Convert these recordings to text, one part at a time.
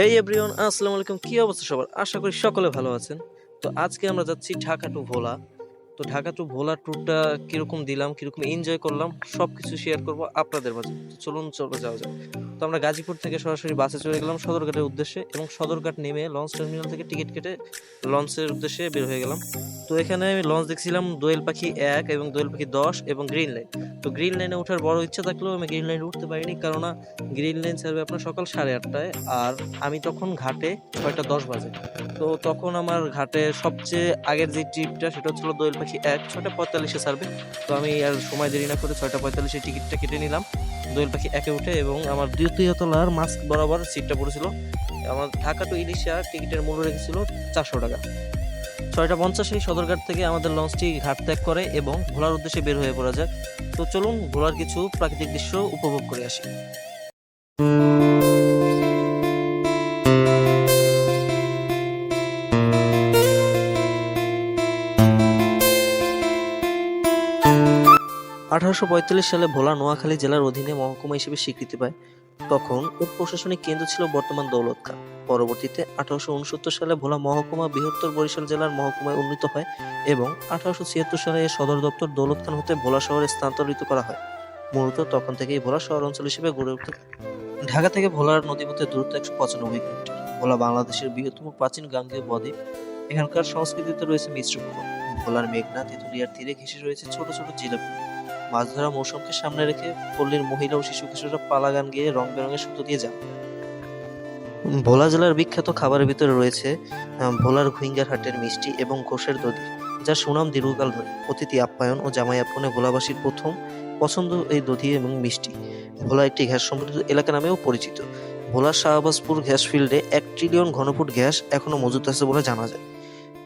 হেই everyone আসসালামু আলাইকুম। কি অবস্থা সবার? আশা করি সকলে ভালো আছেন। তো আজকে আমরা যাচ্ছি ঢাকা টু ভোলা। তো ঢাকা টু ভোলা ট্যুরটা কীরকম দিলাম, কীরকম এনজয় করলাম সব কিছু শেয়ার করব আপনাদের মাঝে। চলুন, চলে যাওয়া যাক। তো আমরা গাজীপুর থেকে সরাসরি বাসে চলে গেলাম সদরঘাটের উদ্দেশ্যে এবং সদরঘাট নেমে লঞ্চ টার্মিনাল থেকে টিকিট কেটে লঞ্চের উদ্দেশ্যে বের হয়ে গেলাম। তো এখানে আমি লঞ্চ দেখছিলাম দোয়েল পাখি এক এবং দোয়েল পাখি দশ এবং গ্রিন লাইন তো গ্রিন লাইনে ওঠার বড় ইচ্ছা থাকলেও আমি গ্রিন লাইনে উঠতে পারিনি, কেননা গ্রিন লাইন ছাড়বে আপনার সকাল সাড়ে আটটায় আর আমি তখন ঘাটে ছয়টা দশ বাজে। তো তখন আমার ঘাটে সবচেয়ে আগের যে ট্রিপটা সেটা হচ্ছিল দোয়েল পাখি এক ছটা পঁয়তাল্লিশে ছাড়বে। তো আমি আর সময় দেরি না করে ছয়টা পঁয়তাল্লিশে টিকিটটা কেটে নিলাম। দোয়েল পাখি একে উঠে এবং আমার দ্বিতীয় তলার মাস্ক বরাবর সিটটা পড়েছিল। আমার ঢাকা টু ইলিশা টিকিটের মূল্য রেখেছিল চারশো টাকা। ছয়টা পঞ্চাশে সদরঘাট থেকে আমাদের লঞ্চটি ঘাট ত্যাগ করে এবং ভোলার উদ্দেশ্যে বের হয়ে পড়া যায় তো চলুন ভোলার কিছু প্রাকৃতিক দৃশ্য উপভোগ করে আসি। আঠারোশো পঁয়তাল্লিশ সালে ভোলা নোয়াখালী জেলার অধীনে মহকুমা হিসেবে স্বীকৃতি পায়। তখন এর প্রশাসনিক কেন্দ্র ছিল বর্তমান দৌলত খান পরবর্তীতে আঠারোশো উনসত্তর সালে ভোলা মহকুমা বৃহত্তর বরিশাল জেলার মহকুমায় উন্নীত হয় এবং আঠারোশো ছিয়াত্তর সালে এর সদর দপ্তর দৌলত খান হতে ভোলা শহরে স্থানান্তরিত করা হয়। মূলত তখন থেকেই ভোলা শহর অঞ্চল হিসেবে গড়ে উঠতে। ঢাকা থেকে ভোলার নদীপথের দূরত্ব একশো পঁচানব্বই কিলোমিটার। ভোলা বাংলাদেশের বৃহত্তম প্রাচীন গাঙ্গেয় বদ্বীপ। এখানকার সংস্কৃতিতে রয়েছে মিশ্র ভোলার মেঘনা, তেঁতুলিয়ার তীরে ঘেঁষে রয়েছে ছোট ছোট জিলাপি। মাছ ধরা মৌসুমকে সামনে রেখে পল্লীর মহিলা ও শিশু কিশোররা পালা গান গেয়ে রং বেরঙের সুতো দিয়ে যান। ভোলা জেলার বিখ্যাত খাবারের ভিতরে রয়েছে ভোলার ঘুইঙ্গার হাটের মিষ্টি এবং ঘোষের দধি, যার সুনাম দীর্ঘকাল ধরে। অতিথি আপ্যায়ন ও জামাই আপ্যায়নে ভোলাবাসীর প্রথম পছন্দ এই দধি এবং মিষ্টি। ভোলা একটি গ্যাস সমৃদ্ধ এলাকা নামেও পরিচিত। ভোলার শাহবাজপুর গ্যাস ফিল্ডে এক ট্রিলিয়ন ঘনফুট গ্যাস এখনও মজুত আছে বলে জানা যায়।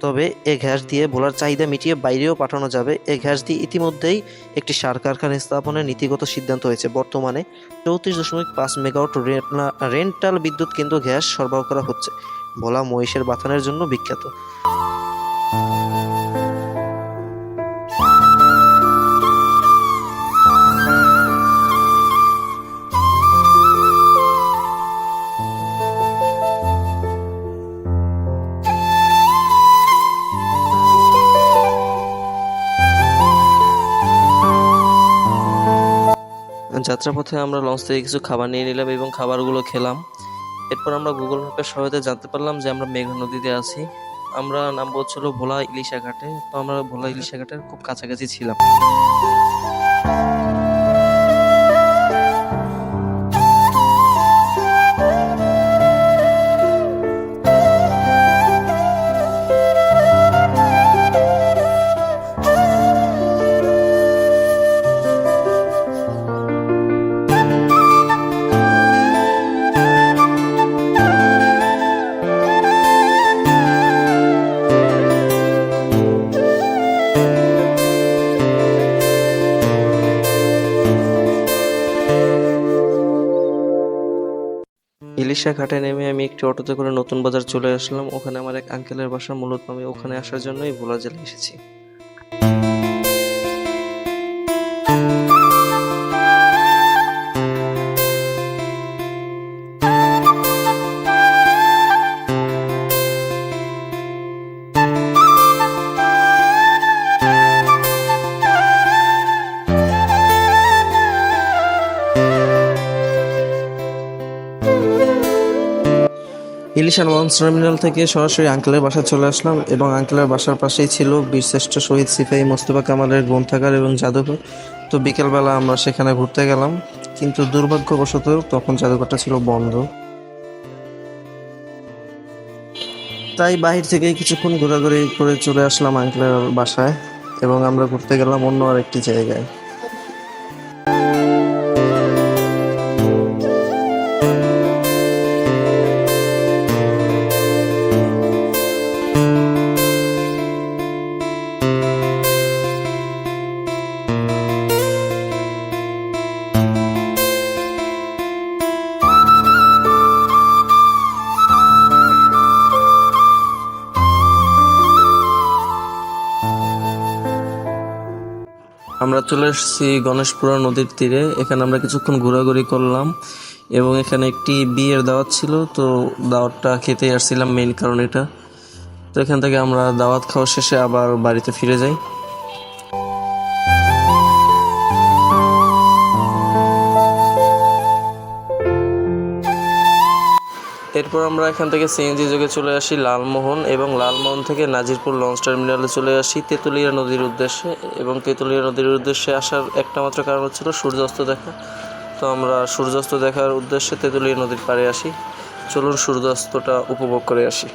তবে এ গ্যাস দিয়ে ভোলার চাহিদা মিটিয়ে বাইরেও পাঠানো যাবে। এ গ্যাস দিয়ে ইতিমধ্যেই একটি সার কারখানা স্থাপনের নীতিগত সিদ্ধান্ত হয়েছে। বর্তমানে চৌত্রিশ দশমিক পাঁচ মেগাওয়াট রেন্টাল বিদ্যুৎ কিন্তু গ্যাস সরবরাহ করা হচ্ছে। ভোলা মহিষের বাথানের জন্য বিখ্যাত। যাত্রাপথে আমরা লঞ্চ থেকে কিছু খাবার নিয়ে নিলাম এবং খাবারগুলো খেলাম। এরপর আমরা গুগল ম্যাপের সহায়তায় জানতে পারলাম যে আমরা মেঘনা নদীতে আছি। আমরা নাম বলছিল ভোলা ইলিশা ঘাটে। তো আমরা ভোলা ইলিশা ঘাটের খুব কাছাকাছি ছিলাম। ইলিশা ঘাটে নেমে আমি একটি অটোতে করে নতুন বাজার চলে আসলাম। ওখানে আমার এক আঙ্কেলের বাসা। মূলত আমি ওখানে আসার জন্যই ভোলা জেলে এসেছি। ইলিশার লঞ্চ টার্মিনাল থেকে সরাসরি আঙ্কেলের বাসায় চলে আসলাম এবং আঙ্কেলের বাসার পাশেই ছিল বীরশ্রেষ্ঠ শহীদ সিপাহী মোস্তফা কামালের গ্রন্থাগার এবং জাদুঘর। তো বিকেলবেলা আমরা সেখানে ঘুরতে গেলাম, কিন্তু দুর্ভাগ্যবশত তখন জাদুঘরটা ছিল বন্ধ। তাই বাহির থেকে কিছুক্ষণ ঘোরাঘুরি করে চলে আসলাম আঙ্কেলের বাসায় এবং আমরা ঘুরতে গেলাম অন্য আরেকটি জায়গায়। আমরা চলে এসেছি গণেশপুরা নদীর তীরে। এখানে আমরা কিছুক্ষণ ঘোরাঘুরি করলাম এবং এখানে একটি বিয়ের দাওয়াত ছিল, তো দাওয়াতটা খেতে আসছিলাম মেন কারণ এটা। তো এখান থেকে আমরা দাওয়াত খাওয়া শেষে আবার বাড়িতে ফিরে যাই। এরপর আমরা এখান থেকে সিএনজি যোগে চলে আসি লালমোহন এবং লালমোহন থেকে নাজিরপুর লঞ্চ টার্মিনালে চলে আসি তেঁতুলিয়া নদীর উদ্দেশ্যে এবং তেঁতুলিয়া নদীর উদ্দেশ্যে আসার একটা মাত্র কারণ হচ্ছিল সূর্যাস্ত দেখা। তো আমরা সূর্যাস্ত দেখার উদ্দেশ্যে তেঁতুলিয়া নদীর পাড়ে আসি। চলুন সূর্যাস্তটা উপভোগ করে আসি।